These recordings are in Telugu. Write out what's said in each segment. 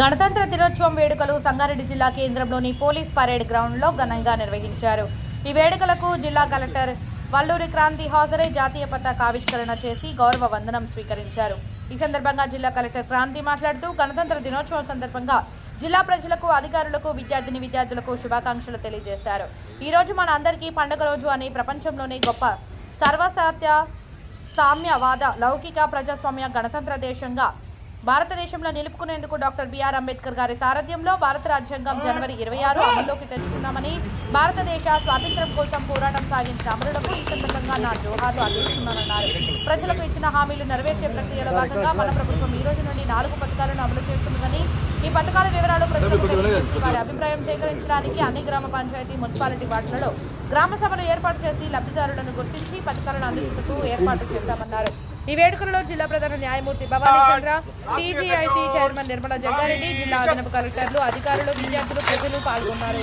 గణతంత్ర దినోత్సవం వేడుకలు సంగారెడ్డి జిల్లా కేంద్రంలోని పోలీస్ పరేడ్ గ్రౌండ్లో ఘనంగా నిర్వహించారు. ఈ వేడుకలకు జిల్లా కలెక్టర్ వల్లూరి క్రాంతి హాజరై జాతీయ పతాక ఆవిష్కరణ చేసి గౌరవ వందనం స్వీకరించారు. ఈ సందర్భంగా జిల్లా కలెక్టర్ క్రాంతి మాట్లాడుతూ గణతంత్ర దినోత్సవం సందర్భంగా జిల్లా ప్రజలకు అధికారులకు విద్యార్థిని విద్యార్థులకు శుభాకాంక్షలు తెలియజేశారు. ఈ రోజు మన అందరికీ పండుగ రోజు అని ప్రపంచంలోనే గొప్ప సర్వసత్య సామ్యవాద లౌకిక ప్రజాస్వామ్య గణతంత్ర దేశంగా భారతదేశంలో నిలుపుకునేందుకు డాక్టర్ బిఆర్ అంబేద్కర్ గారి సారథ్యంలో భారత రాజ్యాంగం జనవరి ఇరవై ఆరు అమల్లోకి తెచ్చుకున్నామని భారతదేశ స్వాతంత్ర్యం కోసం పోరాటం సాగించిన అమరులకు ఈ సందర్భంగా నా జోహార్లు అందిస్తున్నానన్నారు ప్రజలకు ఇచ్చిన హామీలు నెరవేర్చే ప్రక్రియలో భాగంగా మన ప్రభుత్వం ఈ రోజు నుండి నాలుగు పథకాలను అమలు చేస్తుందని ఈ పథకాల వివరాలు ప్రజలకు తెలియజేసి వారి అభిప్రాయం సేకరించడానికి అన్ని గ్రామ పంచాయతీ మున్సిపాలిటీ వార్డులలో గ్రామ సభలు ఏర్పాటు చేసి లబ్ధిదారులను గుర్తించి పథకాలను అందించుటకు ఏర్పాటు చేశామన్నారు. ఈ వేడుకలలో జిల్లా ప్రధాన న్యాయమూర్తి భవానీ చంద్ర టీజీఐసీ చైర్మన్ నిర్మలా జగ్గారెడ్డి జిల్లా అదనపు కలెక్టర్లు అధికారులు విద్యార్థులు ప్రజలు పాల్గొన్నారు.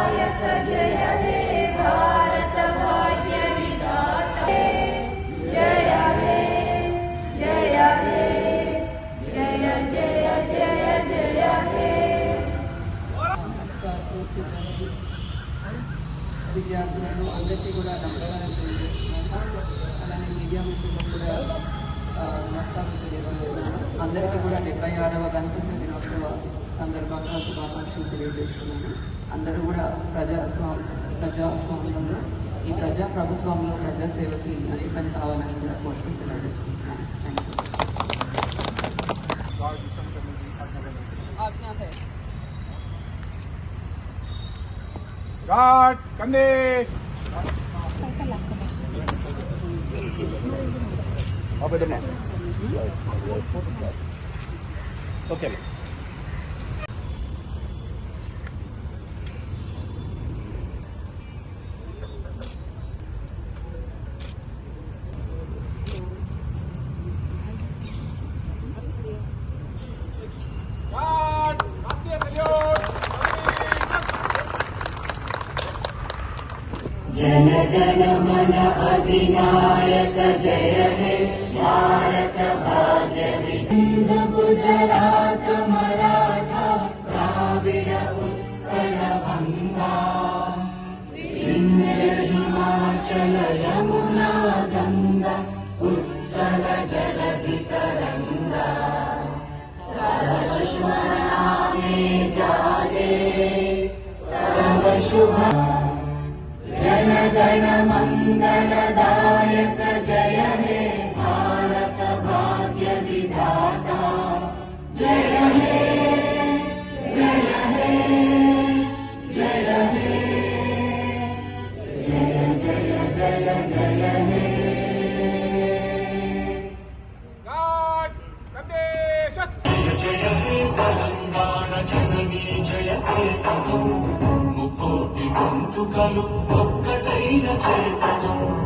అందరికీ కూడా డెబ్బై ఆరవ గణతంత్ర దినోత్సవ సందర్భంగా శుభాకాంక్షలు తెలియజేస్తున్నాను. అందరూ కూడా ప్రజాస్వామ్య ప్రజాస్వామ్యంలో ఈ ప్రజా ప్రభుత్వంలో ప్రజాసేవకి పని కావాలని కూడా కోరుతూ సెలవు తీసుకుంటున్నాను థ్యాంక్ యూ ओके मैम जनगण मन अधिनायक जय हे। भारत भाग्यविन्द गुजरात मराठा द्राविड उत्कल जगात हिमाचल यमुना गङ्गा उत्सल जलधि तरङ्गा जाते शुभ గొంతుకలు ఒక్కటైన చేతనం.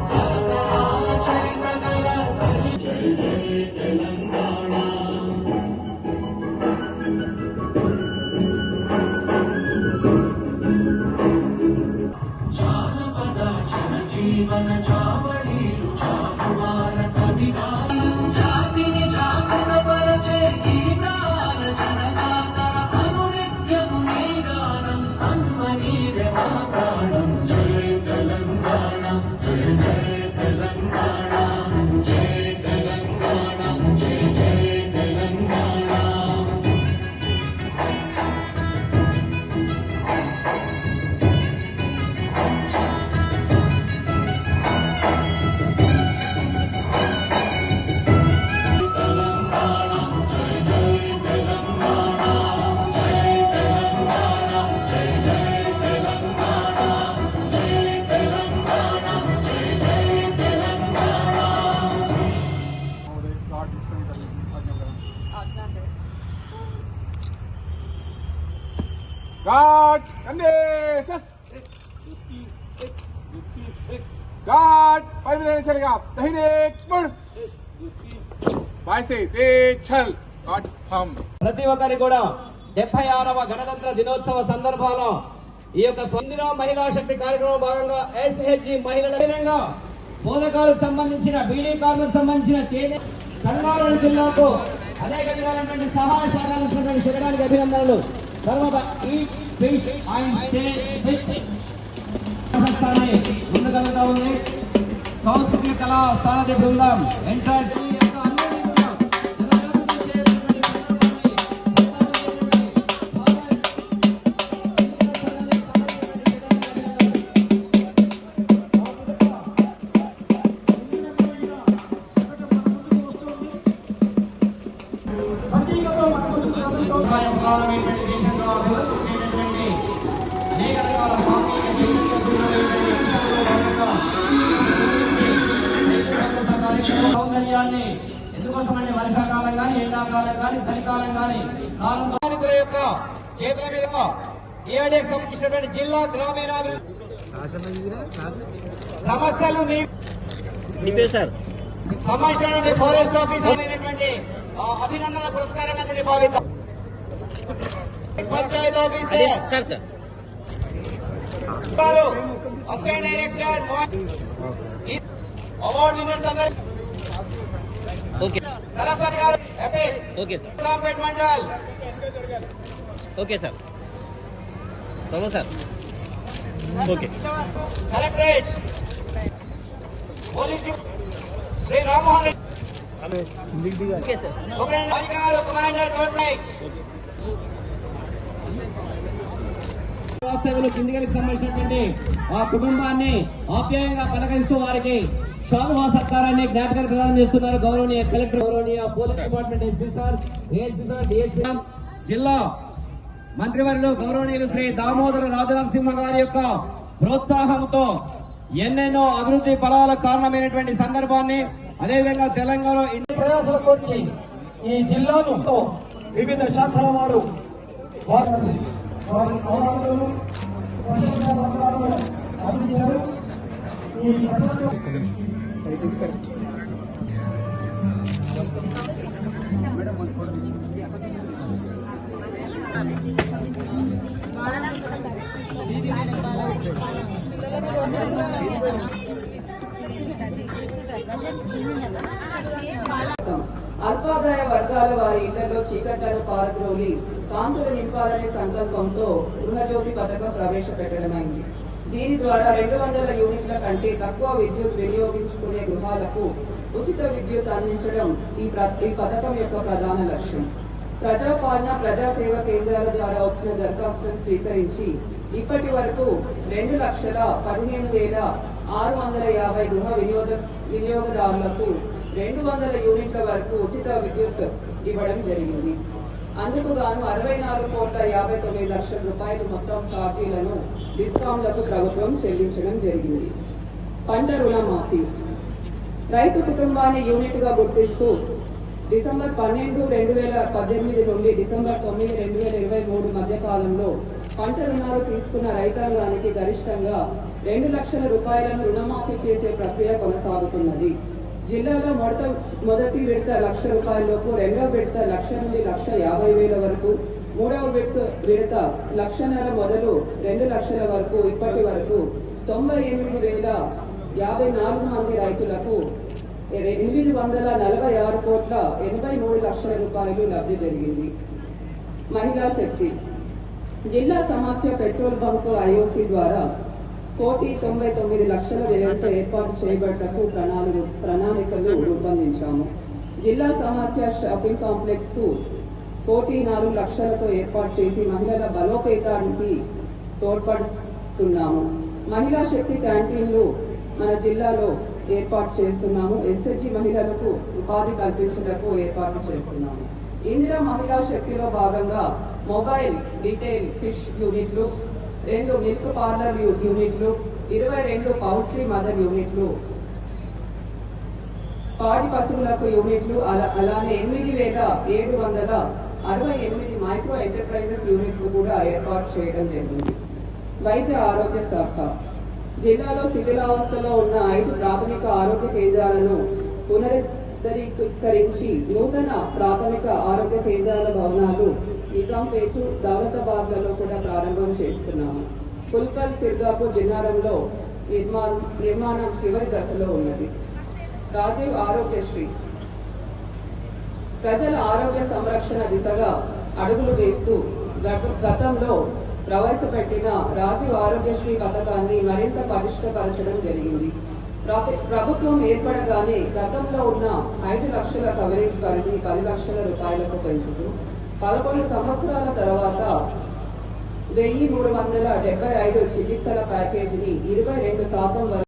గాడ్ కందేశస్ గాడ్ పైన चलेगा दाहिने मुड़ बाएं से तेज छल गाड फम ప్రతి ఒక్కరి కూడా డెబ్బై ఆరవ గణతంత్ర దినోత్సవ సందర్భంలో ఈ యొక్క స్వందిన మహిళా శక్తి కార్యక్రమం భాగంగా ఎస్హెచ్జి మహిళల విధంగా బోధకాలకు సంబంధించిన బీడీ కార్లకు సంబంధించిన చేనే సంగారెడ్డి జిల్లాకు అనేక విధాలైనటువంటి సహాయ సహకారాలు శిఖరానికి అభినందనలు తర్వాత ఈ ఫిష్ అండ్ స్టే స్థానాన్ని ముందుకెళ్తా ఉంది. సాంస్కృతిక కళా స్థానది బృందం ఎంటర్ ఎందుకోసమంటే వర్షాకాలం కానీ ఎండాకాలం కానీ చలికాలం కానీ కాలం బాధితుల యొక్క చేతుల మీద ఏడేకి సంబంధించినటువంటి జిల్లా గ్రామీణాభివృద్ధి సమస్యలు సంబంధించినటువంటి ఫారెస్ట్ ఆఫీసర్ అయినటువంటి ఆ, అభినందన పురస్కారంగా భావిద్దాం. Panchayat officer. Director award winners అందరు okay. Sir. Okay sir. Okay. Collectorate. Police Shri Rammohan Reddy. Okay sir. Commander road right వాస్తవులు కిందికి సంబంధించినటువంటి ఆ కుటుంబాన్ని ఆప్యాయంగా పలకరిస్తూ వారికి షానువా సత్కారాన్ని జ్ఞాపకం ప్రదానం చేస్తున్నారు. గౌరవనీయ కలెక్టర్ గౌరవనీయ police department SP sir ASP sir DSP జిల్లా మంత్రివర్యులు గౌరవనీయులు శ్రీ దామోదర రాజనరసింహ గారి యొక్క ప్రోత్సాహంతో ఎన్నెన్నో అభివృద్ధి ఫలాలకు కారణమైనటువంటి సందర్భాన్ని అదేవిధంగా తెలంగాణ ప్రయాసాల గురించి ఈ జిల్లాను వివిధ శాఖల వారు ఈ అల్పాదాయ వర్గాల వారి ఇళ్ళలో చీకట్లను పారద్రోలి కాంతులు నింపాలనే సంకల్పంతో గృహజ్యోతి పథకం ప్రవేశపెట్టడమైంది. దీని ద్వారా రెండు వందల యూనిట్ల కంటే తక్కువ విద్యుత్ వినియోగించుకునే గృహాలకు ఉచిత విద్యుత్ అందించడం ఈ ఈ పథకం యొక్క ప్రధాన లక్ష్యం. ప్రజాపాలన ప్రజాసేవ కేంద్రాల ద్వారా వచ్చిన దరఖాస్తులను స్వీకరించి ఇప్పటి వరకు రెండు లక్షల పదిహేను వేల ఆరు వందల యాభై గృహ వినియోగ వినియోగదారులకు రెండు వందల యూనిట్ల వరకు ఉచిత విద్యుత్ ఇవ్వడం జరిగింది. అందుకు గాను అరవై నాలుగు కోట్ల యాభై తొమ్మిది లక్షల రూపాయలు మొత్తం ఛార్జీలను డిస్కౌంట్లకు ప్రభుత్వం చెల్లించడం జరిగింది. పంట రుణమాఫీ రైతు కుటుంబాన్ని యూనిట్గా గుర్తిస్తూ డిసెంబర్ పన్నెండు రెండు వేల పద్దెనిమిది నుండి డిసెంబర్ తొమ్మిది రెండు వేల ఇరవై మూడు మధ్య కాలంలో పంట రుణాలు తీసుకున్న రైతాంగానికి గరిష్టంగా రెండు లక్షల రూపాయలను రుణమాఫీ చేసే ప్రక్రియ కొనసాగుతున్నది. జిల్లాలో మొదట మొదటి విడత లక్ష రూపాయలలోపు రెండవ విడత లక్ష నుండి లక్ష యాభై వేల వరకు మూడవ విడత విడత లక్షన్నర మొదలు రెండు లక్షల వరకు ఇప్పటి వరకు తొంభై ఎనిమిది వేల యాభై నాలుగు మంది రైతులకు ఎనిమిది వందల నలభై ఆరు కోట్ల ఎనభై మూడు లక్షల రూపాయలు లబ్ధి జరిగింది. మహిళా శక్తి జిల్లా సమాఖ్య పెట్రోల్ బంక్ ఐఓసి ద్వారా కోటి తొంభై తొమ్మిది లక్షల వ్యయంతో ఏర్పాటు చేయబడ్డకు ప్రణాళిక ప్రణాళికలు రూపొందించాము. జిల్లా సమాఖ్య షాపింగ్ కాంప్లెక్స్కు కోటి నాలుగు లక్షలతో ఏర్పాటు చేసి మహిళల బలోపేతానికి తోడ్పడుతున్నాము. మహిళా శక్తి క్యాంటీన్లు మన జిల్లాలో ఏర్పాటు చేస్తున్నాము. ఎస్ఎస్జి మహిళలకు ఉపాధి కల్పించటకు ఏర్పాటు చేస్తున్నాము. ఇందిరా మహిళా శక్తిలో భాగంగా మొబైల్ రిటైల్ ఫిష్ యూనిట్లు రెండు మిల్క్ పార్లర్ యూనిట్లు ఇరవై రెండు పౌల్ట్రీ మదర్ యూనిట్లు. పాడి పశువులకు యూనిట్లు అలా- అలానే ఎనిమిది వేల ఏడు వందల అరవై ఎనిమిది మైక్రో ఎంటర్ప్రైజెస్ యూనిట్స్ కూడా ఏర్పాటు చేయడం జరిగింది. వైద్య ఆరోగ్య శాఖ. జిల్లాలో శిథిలావస్థలో ఉన్న ఐదు ప్రాథమిక ఆరోగ్య కేంద్రాలను పునరుద్ధరీకరించి నూతన ప్రాథమిక ఆరోగ్య కేంద్రాల భవనాలు నిజాంపేట దౌలతాబాద్లలో కూడా ప్రారంభం చేస్తున్నాము పుల్కల్ సిర్గాపూర్ జిన్నారంలో నిర్మాణం నిర్మాణం చివరి దశలో ఉన్నది. రాజీవ్ ఆరోగ్యశ్రీ. ప్రజల ఆరోగ్య సంరక్షణ దిశగా అడుగులు వేస్తూ గతంలో ప్రవేశపెట్టిన రాజీవ్ ఆరోగ్యశ్రీ పథకాన్ని మరింత పటిష్టపరచడం జరిగింది. ప్రభుత్వం ఏర్పడగానే గతంలో ఉన్న ఐదు లక్షల కవరేజ్ పరిధి పది లక్షల రూపాయలకు పెంచుతూ పదకొండు సంవత్సరాల తర్వాత వెయ్యి మూడు వందల డెబ్బై ఐదు చికిత్సల ప్యాకేజీని ఇరవై రెండు శాతం వరకు